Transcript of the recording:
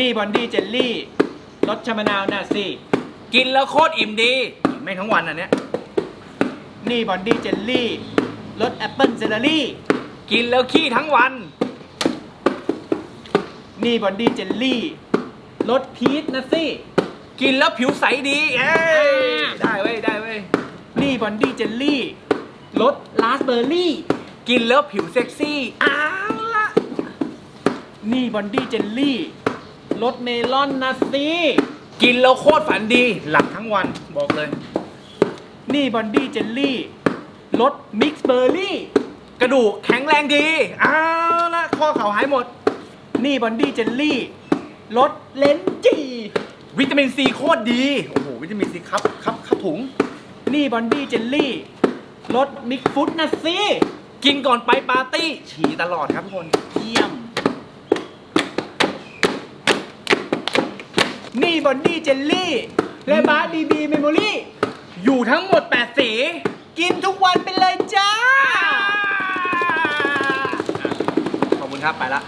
นี่บอนดี้เจลลี่รสชามะนาวน่ะสิกินแล้วโคตรอิ่มดีไม่งทั้งวันอันเนี้ยนี่บอนดี้เจลลี่รสแอปเปิลเซลลี่กินแล้วขี้ทั้งวัน นี่บอนดี้เจลลี่รสพีชนะสิกินแล้วผิวใสดีเอ้ยได้เว้ยได้เว้ยนี่บอนดี้เจลลี่รสราสเบอร์รี่ กินแล้วผิวเซ็กซี่อ้าวละนี่บอนดี้เจลลี่ รสเมลอนนะสิกินแล้วโคตรฝันดี หลับทั้งวันบอกเลย นี่บอนดี้เจลลี่รสมิกซ์เบอร์รี่ กระดูกแข็งแรงดีอ้าวละข้อเข่าหายหมด นี่บอนดี้เจลลี่รสเลนจี วิตามินซีโคตรดี โอ้โห วิตามินซีครับครับครับถุง นี่บอนดี้เจลลี่รสมิกฟุตนะสิ กินก่อนไปปาร์ตี้ ฉี่ตลอดครับทุกคน เยี่ยม นี่บอนดี้เจลลี่ และบาร์บีบีเมมโมรี่ อยู่ทั้งหมด 8 สี กินทุกวันไปเลยจ้า ขอบคุณครับ ไปละ